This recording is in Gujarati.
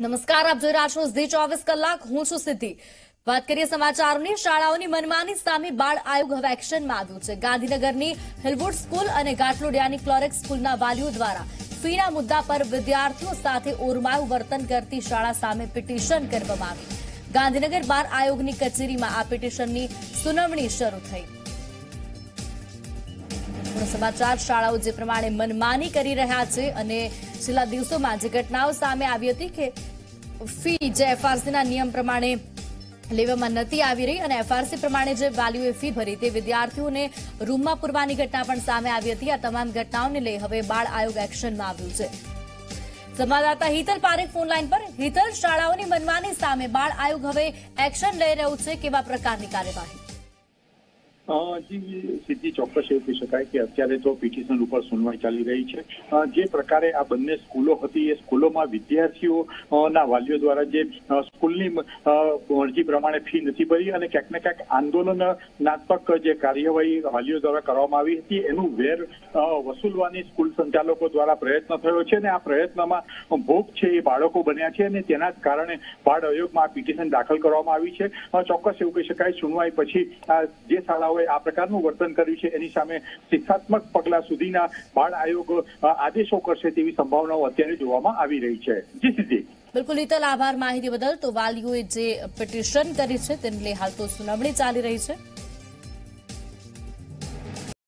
નમસ્કાર, આપ જોઈ રહ્યા છો ઝી ચોવીસ કલાક. હું છું સિદ્ધિ. વાત કરીએ સમાચારોની. શાળાઓની મનમાની સામે બાળ આયોગ હવે એક્શનમાં આવ્યું છે. ગાંધીનગરની હિલવુડ સ્કૂલ અને ગાટલોડિયાની ક્લોરેક સ્કૂલના વાલીઓ દ્વારા ફીના મુદ્દા પર વિદ્યાર્થીઓ સાથે ઓરમાયું વર્તન કરતી શાળા સામે પિટિશન કરવામાં આવી. ગાંધીનગર બાર આયોગની કચેરીમાં આ પિટિશનની સુનાવણી શરૂ થઈ. પૂર્ણ સમાચાર શાળાઓ જે પ્રમાણે મનમાની કરી રહ્યા છે અને છેલ્લા દિવસોમાં જે ઘટનાઓ સામે આવી હતી કે ફી જે એફઆરસીના નિયમ પ્રમાણે લેવામાં નથી આવી રહી અને એફઆરસી પ્રમાણે જે વાલીઓએ ફી ભરી તે વિદ્યાર્થીઓને રૂમમાં પૂરવાની ઘટના પણ સામે આવી હતી. આ તમામ ઘટનાઓને લઈ હવે બાળ આયોગ એક્શનમાં આવ્યું છે. સંવાદદાતા હિતલ પારેખ ફોન લાઈન પર. હિતલ, શાળાઓની મનમાની સામે બાળ આયોગ હવે એક્શન લઈ રહ્યું છે. કેવા પ્રકારની કાર્યવાહી? અ, જી સીધી ચોક્કસ એવું કહી શકાય કે અત્યારે તો પિટિશન ઉપર સુનવાઈ ચાલી રહી છે. જે પ્રકારે આ બંને સ્કૂલો હતી એ સ્કૂલોમાં વિદ્યાર્થીઓ ના વાલીઓ દ્વારા જે સ્કૂલની અરજી પ્રમાણે ફી નથી ભરી અને ક્યાંક ને ક્યાંક આંદોલનાત્મક જે કાર્યવાહી વાલીઓ દ્વારા કરવામાં આવી હતી એનું વેર વસૂલવાની સ્કૂલ સંચાલકો દ્વારા પ્રયત્ન થયો છે અને આ પ્રયત્નમાં ભોગ છે એ બાળકો બન્યા છે અને તેના જ કારણે બાળ આયોગમાં આ પિટિશન દાખલ કરવામાં આવી છે. ચોક્કસ એવું કહી શકાય સુનવાઈ પછી જે શાળાઓએ આ પ્રકારનું વર્તન કર્યું છે. એની સામે શિક્ષાત્મક પગલા સુધીના બાળ આયોગ આદેશો કરશે તેવી સંભાવનાઓ અત્યારે જોવામાં આવી રહી છે. જી સીધી બિલકુલ હિતલ આભાર માહિતી બદલ. તો વાલીઓએ જે પિટિશન કરી છે, તેને હાલ તો સુનાવણી ચાલી રહી છે.